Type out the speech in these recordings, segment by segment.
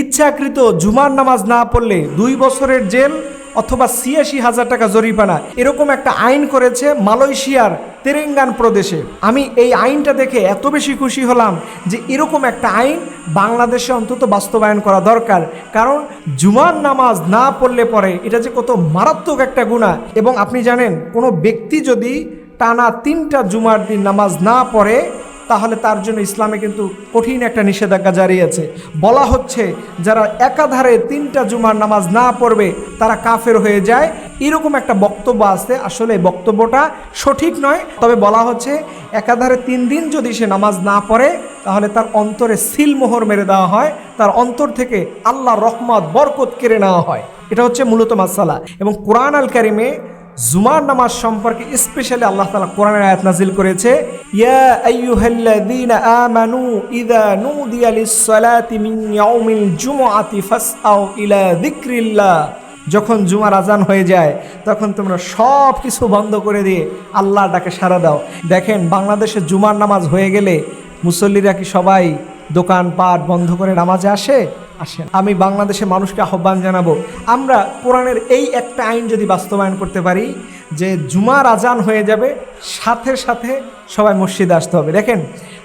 ইচ্ছাকৃত জুমার নামাজ না পড়লে দুই বছরের জেল অথবা ছিয়াশি হাজার টাকা জরিমানা এরকম একটা আইন করেছে মালয়েশিয়ার তেরেঙ্গান প্রদেশে। আমি এই আইনটা দেখে এত বেশি খুশি হলাম যে এরকম একটা আইন বাংলাদেশে অন্তত বাস্তবায়ন করা দরকার। কারণ জুমার নামাজ না পড়লে পরে এটা যে কত মারাত্মক একটা গুণা এবং আপনি জানেন, কোনো ব্যক্তি যদি টানা তিনটা জুমার দিন নামাজ না পড়ে তাহলে তার জন্য ইসলামে কিন্তু কঠিন একটা নিষেধাজ্ঞা জারি আছে। বলা হচ্ছে, যারা একাধারে তিনটা জুমার নামাজ না পড়বে, তারা কাফের হয়ে যায়। এরকম একটা বক্তব্য আছে। আসলে এই বক্তব্যটা সঠিক নয়। তবে বলা হচ্ছে, একাধারে তিন দিন যদি সে নামাজ না পড়ে, তাহলে তার অন্তরে সিলমোহর মেরে দেওয়া হয়। তার অন্তর থেকে আল্লাহ রহমত, বরকত কেড়ে নেওয়া হয়। এটা হচ্ছে মূলত মাসালা। এবং কোরআন আল কারিমে জুমার নামাজ সম্পর্কে স্পেশালি আল্লাহ তালা কোরআনের আয়াত নাজিল করেছে, ইয়া ইলা যখন জুমার আজান হয়ে যায়, তখন তোমরা সব কিছু বন্ধ করে দিয়ে আল্লাহর ডাকে সাড়া দাও। দেখেন, বাংলাদেশে জুমার নামাজ হয়ে গেলে মুসল্লিরা কি সবাই দোকানপাট বন্ধ করে নামাজে আসে? আসেন। আমি বাংলাদেশের মানুষকে আহ্বান জানাব, আমরা কোরআনের এই একটা আইন যদি বাস্তবায়ন করতে পারি, যে জুমার আজান হয়ে যাবে, সাথে সাথে সবাই মসজিদে আসতে হবে। দেখেন,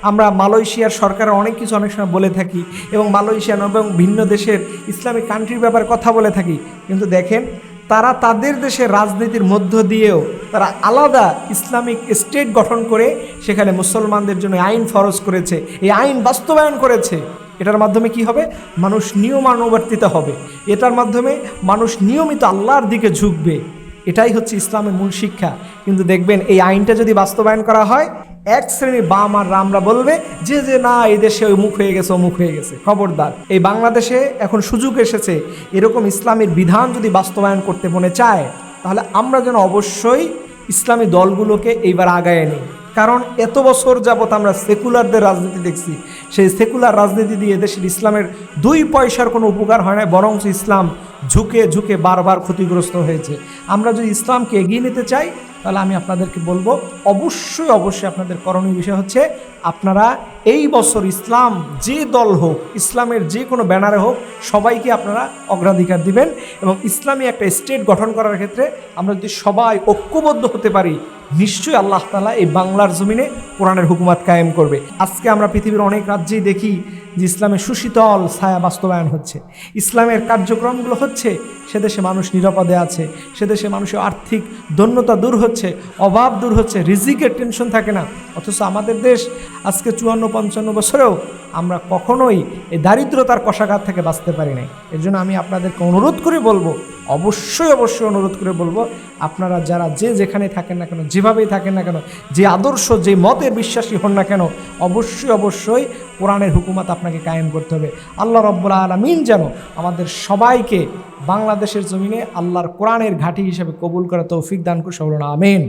আমরা মালয়েশিয়ার সরকারের অনেক কিছু অনেক সময় বলে থাকি এবং মালয়েশিয়ান এবং ভিন্ন দেশের ইসলামিক কান্ট্রির ব্যাপারে কথা বলে থাকি, কিন্তু দেখেন, তারা তাদের দেশের রাজনীতির মধ্য দিয়েও তারা আলাদা ইসলামিক স্টেট গঠন করে সেখানে মুসলমানদের জন্য আইন ফরজ করেছে। এই আইন বাস্তবায়ন করেছে। এটার মাধ্যমে কি হবে? মানুষ নিয়মানুবর্তিত হবে। এটার মাধ্যমে মানুষ নিয়মিত আল্লাহর দিকে ঝুঁকবে। এটাই হচ্ছে ইসলামের মূল শিক্ষা। কিন্তু দেখবেন, এই আইনটা যদি বাস্তবায়ন করা হয়, এক শ্রেণির বাম আর রামরা বলবে, যে যে, না, এই দেশে ওই মুখ হয়ে গেছে অমুক হয়ে গেছে। খবরদার। এই বাংলাদেশে এখন সুযোগ এসেছে। এরকম ইসলামের বিধান যদি বাস্তবায়ন করতে মনে চায়, তাহলে আমরা যেন অবশ্যই ইসলামী দলগুলোকে এইবার আগায় নিই কারণ এত বছর যাবত আমরা সেকুলারদের রাজনীতি দেখছি। সেই সেকুলার রাজনীতি দিয়ে দেশের ইসলামের দুই পয়সার কোনো উপকার হয় না বরং ইসলাম ঝুঁকে ঝুঁকে বারবার ক্ষতিগ্রস্ত হয়েছে। আমরা যদি ইসলামকে এগিয়ে নিতে চাই, তাহলে আমি আপনাদেরকে বলব, অবশ্যই অবশ্যই আপনাদের করণীয় বিষয় হচ্ছে আপনারা এই বছর ইসলাম যে দল হোক, ইসলামের যে কোনো ব্যানারে হোক, সবাইকে আপনারা অগ্রাধিকার দিবেন এবং ইসলামী একটা স্টেট গঠন করার ক্ষেত্রে আমরা যদি সবাই ঐক্যবদ্ধ হতে পারি, নিশ্চয়ই আল্লাহ তালা এই বাংলার জমিনে কোরআনের হুকুমাত কায়েম করবে। আজকে আমরা পৃথিবীর অনেক রাজ্যেই দেখি যে ইসলামের সুশীতল ছায়া বাস্তবায়ন হচ্ছে। ইসলামের কার্যক্রমগুলো হচ্ছে, সে দেশে মানুষ নিরাপদে আছে, সে দেশে মানুষের আর্থিক দন্যতা দূর হচ্ছে, অভাব দূর হচ্ছে, রিজিকের টেনশন থাকে না। অথচ আমাদের দেশ আজকে চুয়ান্ন, পঞ্চান্ন বছরেও আমরা কখনোই এই দারিদ্রতার কষাঘাত থেকে বাঁচতে পারি নাই। এর জন্য আমি আপনাদেরকে অনুরোধ করে বলব, অবশ্যই অবশ্যই অনুরোধ করে বলব, আপনারা যারা যে যেখানে থাকেন না কেন, যেভাবেই থাকেন না কেন, যে আদর্শ, যে মতের বিশ্বাসী হন না কেন, অবশ্যই অবশ্যই কোরআনের হুকুমাত আপনাকে কায়েম করতে হবে। আল্লাহ রব্বুল আলমিন যেন আমাদের সবাইকে বাংলাদেশের জমিনে আল্লাহর কোরআনের ঘাঁটি হিসেবে কবুল করা তৌফিক দান করে সবরণ আমিন।